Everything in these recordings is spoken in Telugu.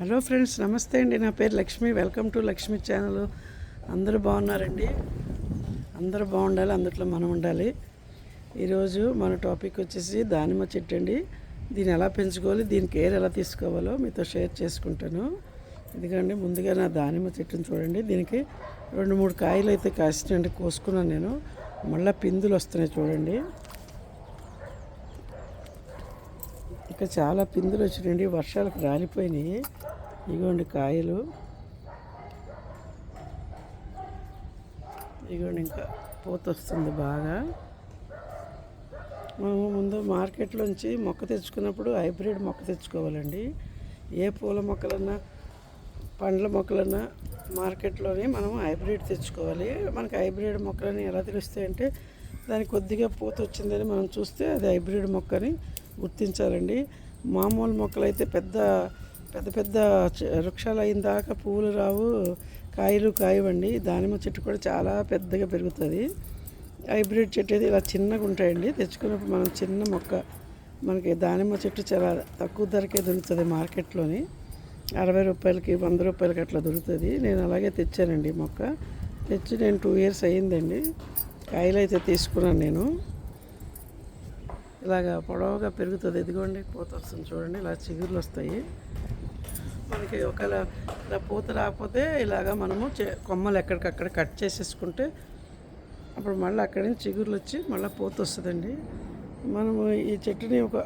హలో ఫ్రెండ్స్ నమస్తే అండి. నా పేరు Lakshmi. Welcome to Lakshmi channel. అందరూ బాగున్నారండి? అందరూ బాగుండాలి అందుట్లో మనం ఉండాలి. ఈరోజు మన టాపిక్ వచ్చేసి దానిమ్మ చెట్టు అండి. దీన్ని ఎలా పెంచుకోవాలి దీని కేర్ ఎలా తీసుకోవాలో మీతో షేర్ చేసుకుంటాను. ఎందుకంటే ముందుగా నా దానిమ్మ చెట్టుని చూడండి. దీనికి రెండు మూడు కాయలు అయితే కాసినండి కోసుకున్నాను నేను. మళ్ళీ పిందులు వస్తున్నాయి చూడండి. ఇంకా చాలా పిందులు వచ్చినాయండి. వర్షాలకు రాలిపోయినాయి. ఇగోండి కాయలు. ఇగోండి ఇంకా పూత వస్తుంది బాగా. మనము ముందు మార్కెట్లోంచి మొక్క తెచ్చుకున్నప్పుడు హైబ్రిడ్ మొక్క తెచ్చుకోవాలండి. ఏ పూల మొక్కలన్నా పండ్ల మొక్కలన్నా మార్కెట్లోనే మనం హైబ్రిడ్ తెచ్చుకోవాలి. మనకి హైబ్రిడ్ మొక్కలని ఎలా తెలుస్తాయంటే దానికి కొద్దిగా పూత వచ్చిందని మనం చూస్తే అది హైబ్రిడ్ మొక్కని గుర్తించాలండి. మామూలు మొక్కలు అయితే పెద్ద పెద్ద పెద్ద వృక్షాలు అయిన దాకా పువ్వులు రావు. కాయలు కాయవండి. దానిమ్మ చెట్టు కూడా చాలా పెద్దగా పెరుగుతుంది. హైబ్రిడ్ చెట్టు అయితే ఇలా చిన్నగా ఉంటాయండి. తెచ్చుకున్నప్పుడు మనం చిన్న మొక్క మనకి దానిమ్మ చెట్టు చాలా తక్కువ ధరకే దొరుకుతుంది మార్కెట్లోని. అరవై రూపాయలకి వంద రూపాయలకి అట్లా దొరుకుతుంది. నేను అలాగే తెచ్చానండి మొక్క. తెచ్చి నేను టూ ఇయర్స్ అయ్యిందండి. కాయలు అయితే తీసుకున్నాను నేను. ఇలాగా పొడవుగా పెరుగుతుంది. ఇదిగోండి పూత వస్తుంది చూడండి. ఇలా చిగుర్లు వస్తాయి. మనకి ఒకవేళ ఇలా పూత రాకపోతే ఇలాగా మనము కొమ్మలు ఎక్కడికక్కడ కట్ చేసేసుకుంటే అప్పుడు మళ్ళీ అక్కడి నుంచి చిగుర్లు వచ్చి మళ్ళీ పూత వస్తుందండి. మనము ఈ చెట్టుని ఒక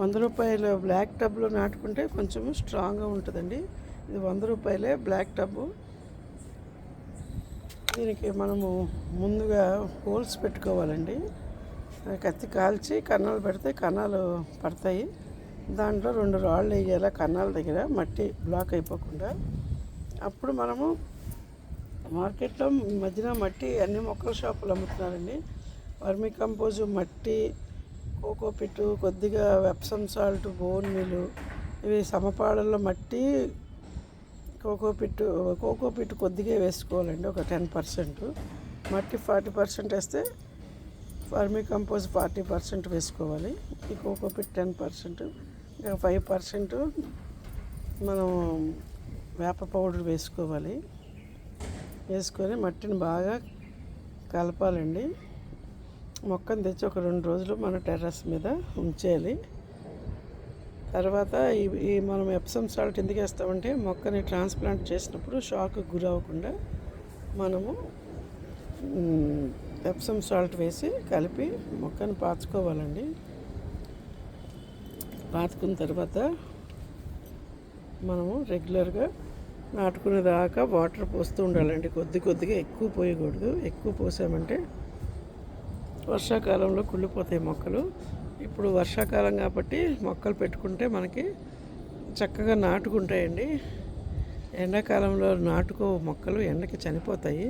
వంద రూపాయల బ్లాక్ టబ్లో నాటుకుంటే కొంచెము స్ట్రాంగ్గా ఉంటుందండి. ఇది వంద రూపాయలే బ్లాక్ టబ్బు దీనికి మనము ముందుగా హోల్స్ పెట్టుకోవాలండి. కత్తి కాల్చి కన్నాలు పెడితే కన్నాలు పడతాయి. దాంట్లో రెండు రాళ్ళు వేయాలి కన్నాల దగ్గర మట్టి బ్లాక్ అయిపోకుండా అప్పుడు మనము మార్కెట్లో ఈ మధ్యన మట్టి అన్ని మొక్కల షాపులు అమ్ముతున్నారండి. వర్మి కంపోజు మట్టి కోకో పిట్టు కొద్దిగా వెప్సమ్ సాల్ట్ బోన్ మీలు ఇవి సమపాడల్లో మట్టి కోకో పిట్టు కోకో పిట్టు కొద్దిగా వేసుకోవాలండి ఒక టెన్ పర్సెంట్. మట్టి ఫార్టీ పర్సెంట్ వేస్తే వర్మీ కంపోజ్ ఫార్టీ పర్సెంట్ వేసుకోవాలి. ఈ కోకోపిట్ టెన్ పర్సెంట్ ఇంకా ఫైవ్ పర్సెంట్ మనం వేప పౌడర్ వేసుకోవాలి. వేసుకొని మట్టిని బాగా కలపాలండి. మొక్కను తెచ్చి ఒక రెండు రోజులు మన టెర్రస్ మీద ఉంచేయాలి. తర్వాత ఈ ఈ మనం ఎప్సమ్ సాల్ట్ ఎందుకు వేస్తామంటే మొక్కని ట్రాన్స్ప్లాంట్ చేసినప్పుడు షాక్ గురవ్వకుండా మనము ఎప్సమ్ సాల్ట్ వేసి కలిపి మొక్కను పాచుకోవాలండి పాతుకున్న తర్వాత మనము రెగ్యులర్గా నాటుకునే దాకా వాటర్ పోస్తూ ఉండాలండి. కొద్ది కొద్దిగా ఎక్కువ పోయకూడదు. ఎక్కువ పోసామంటే వర్షాకాలంలో కుళ్ళిపోతాయి మొక్కలు. ఇప్పుడు వర్షాకాలం కాబట్టి మొక్కలు పెట్టుకుంటే మనకి చక్కగా నాటుకుంటాయండి. ఎండాకాలంలో నాటుకో మొక్కలు ఎండకి చనిపోతాయి.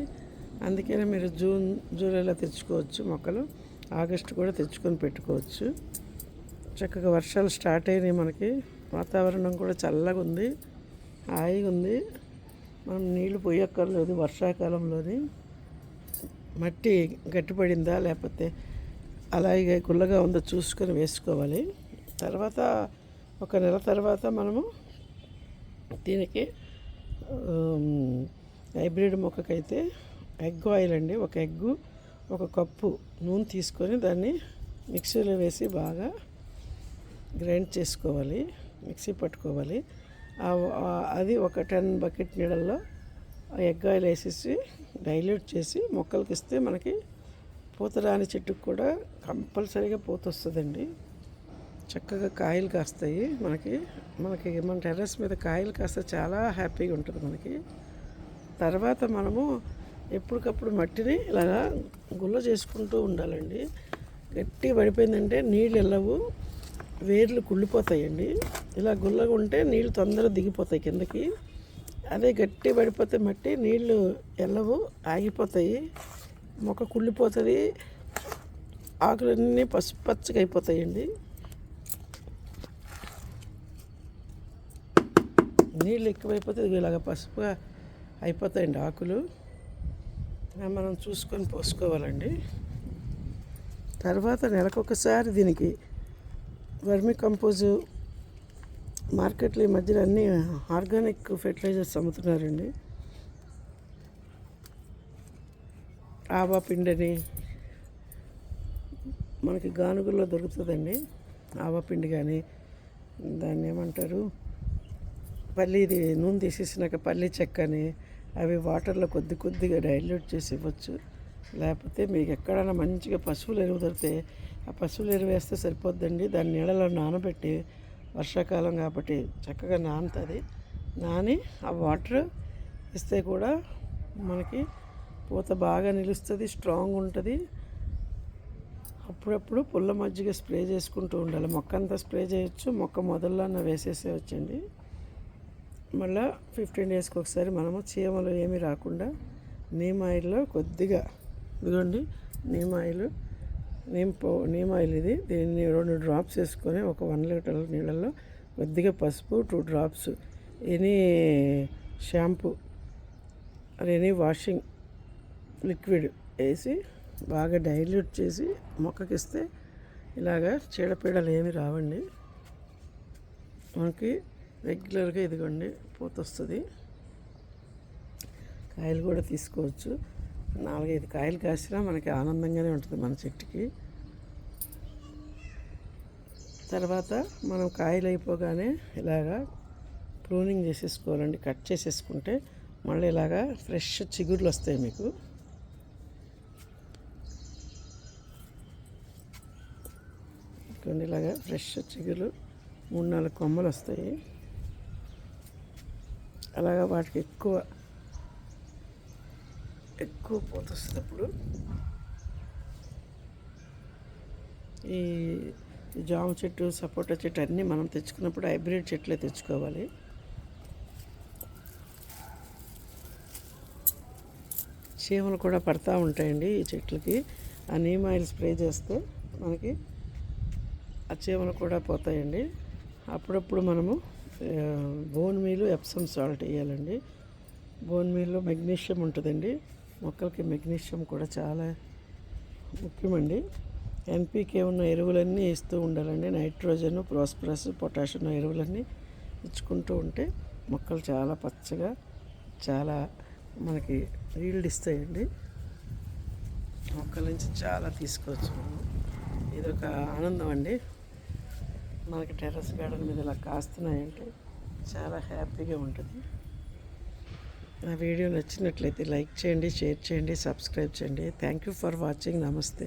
అందుకనే మీరు జూన్ జూలైలో తెచ్చుకోవచ్చు మొక్కలు. ఆగస్టు కూడా తెచ్చుకొని పెట్టుకోవచ్చు. చక్కగా వర్షాలు స్టార్ట్ అయినాయి మనకి. వాతావరణం కూడా చల్లగా ఉంది. హాయిగా ఉంది. మనం నీళ్ళు పోయక్కర్లేదు వర్షాకాలంలోని. మట్టి గట్టిపడిందా లేకపోతే అలాగే గుల్లగా ఉందో చూసుకొని వేసుకోవాలి. తర్వాత ఒక నెల తర్వాత మనము దీనికి హైబ్రిడ్ మొక్కకైతే ఎగ్ ఆయిల్ అండి. ఒక ఎగ్గు ఒక కప్పు నూనె తీసుకొని దాన్ని మిక్సీలో వేసి బాగా గ్రైండ్ చేసుకోవాలి మిక్సీ పట్టుకోవాలి. అది ఒక టెన్ బకెట్ నీళ్ళల్లో ఆ ఎగ్ ఆయిల్ వేసేసి డైల్యూట్ చేసి మొక్కలకి ఇస్తే మనకి పూత రాని చెట్టుకు కూడా కంపల్సరీగా పూత వస్తుందండి. చక్కగా కాయలు కాస్తాయి. మనకి మనకి మన టెర్రస్ మీద కాయలు కాస్తే చాలా హ్యాపీగా ఉంటుంది మనకి. తర్వాత మనము ఎప్పటికప్పుడు మట్టిని ఇలాగా గుల్ల చేసుకుంటూ ఉండాలండి. గట్టి పడిపోయిందంటే నీళ్ళు వెళ్ళవు వేర్లు కుళ్ళిపోతాయండి. ఇలా గుల్లగా ఉంటే నీళ్ళు తొందరగా దిగిపోతాయి కిందకి. అదే గట్టి పడిపోతే మట్టి నీళ్ళు వెళ్ళవు ఆగిపోతాయి. మొక్క కుళ్ళిపోతుంది ఆకులన్నీ పసుపు పచ్చగా అయిపోతాయండి. నీళ్ళు ఎక్కువైపోతే ఇలాగ పసుపుగా అయిపోతాయండి ఆకులు. మనం చూసుకొని పోసుకోవాలండి. తర్వాత నెలకొకసారి దీనికి వర్మి కంపోజు మార్కెట్లో ఈ మధ్యలో అన్నీ ఆర్గానిక్ ఫెర్టిలైజర్స్ అమ్ముతున్నారండి. ఆవా పిండిని మనకి గానుగుల్లో దొరుకుతుందండి. ఆవా పిండి కానీ దాన్ని ఏమంటారు? పల్లి ఇది నూనె తీసేసినాక పల్లి చెక్కని అవి వాటర్లో కొద్ది కొద్దిగా డైల్యూట్ చేసి ఇవ్వచ్చు. లేకపోతే మీకు ఎక్కడైనా మంచిగా పశువులు ఎరువు దొరికితే ఆ పశువులు ఎరువు వేస్తే సరిపోద్దండి. దాన్ని నీళ్ళలో నానబెట్టి వర్షాకాలం కాబట్టి చక్కగా నానుతుంది. నాని ఆ వాటర్ ఇస్తే కూడా మనకి పూత బాగా నిలుస్తుంది స్ట్రాంగ్ ఉంటుంది. అప్పుడప్పుడు పుల్ల మజ్జిగ స్ప్రే చేసుకుంటూ ఉండాలి. మొక్క అంతా స్ప్రే చేయొచ్చు. మొక్క మొదల్లో వేసేసేయచ్చండి. మళ్ళీ ఫిఫ్టీన్ డేస్కి ఒకసారి మనము చీమలు ఏమీ రాకుండా నీమ్ ఆయిల్లో కొద్దిగా ఇదిగోండి నీమ్ ఆయిల్ నీమ్ పో నీమ్ ఆయిల్ ఇది. దీన్ని రెండు డ్రాప్స్ వేసుకొని ఒక వన్ లీటర్ నీళ్ళల్లో కొద్దిగా పసుపు టూ డ్రాప్స్ ఎనీ షాంపూ అది ఎనీ వాషింగ్ లిక్విడ్ వేసి బాగా డైల్యూట్ చేసి మొక్కకిస్తే ఇలాగా చీడపీడలు ఏమి రావండి. మనకి రెగ్యులర్గా ఇదిగోండి పూత వస్తుంది కాయలు కూడా తీసుకోవచ్చు. నాలుగైదు కాయలు కాసినా మనకి ఆనందంగానే ఉంటుంది మన చెట్టుకి. తర్వాత మనం కాయలు అయిపోగానే ఇలాగా ప్రూనింగ్ చేసేసుకోవాలండి. కట్ చేసేసుకుంటే మళ్ళీ ఇలాగా ఫ్రెష్ చిగుర్లు వస్తాయి మీకు. ఇలాగా ఫ్రెష్ చిగురు మూడు నాలుగు కొమ్మలు వస్తాయి. అలాగా వాటికి ఎక్కువ ఎక్కువ పూత వస్తున్నప్పుడు ఈ జామ చెట్టు సపోటా చెట్టు అన్నీ మనం తెచ్చుకున్నప్పుడు హైబ్రిడ్ చెట్లే తెచ్చుకోవాలి. చీమలు కూడా పడతా ఉంటాయండి ఈ చెట్లకి. ఆ నీమ్ ఆయిల్ స్ప్రే చేస్తే మనకి ఆ చీమలు కూడా పోతాయండి. అప్పుడప్పుడు మనము బోన్ మీలు ఎప్సమ్ సాల్ట్ వేయాలండి. బోన్ మీల్లో మెగ్నీషియం ఉంటుందండి. మొక్కలకి మెగ్నీషియం కూడా చాలా ముఖ్యమండి. ఎన్పీకే ఉన్న ఎరువులన్నీ ఇస్తూ ఉండాలండి. నైట్రోజన్ ప్రాస్పరస్ పొటాషియం ఎరువులన్నీ ఇచ్చుకుంటూ ఉంటే మొక్కలు చాలా పచ్చగా చాలా మనకి ఈల్డ్ ఇస్తాయండి. మొక్కల నుంచి చాలా తీసుకోవచ్చు. మనం ఇది ఒక ఆనందం అండి. మనకి టెర్రస్ గార్డెన్ మీద ఇలా కాస్తున్నాయంటే చాలా హ్యాపీగా ఉంటుంది. నా వీడియో నచ్చినట్లయితే లైక్ చేయండి షేర్ చేయండి సబ్స్క్రైబ్ చేయండి. థ్యాంక్ యూ ఫర్ వాచింగ్ నమస్తే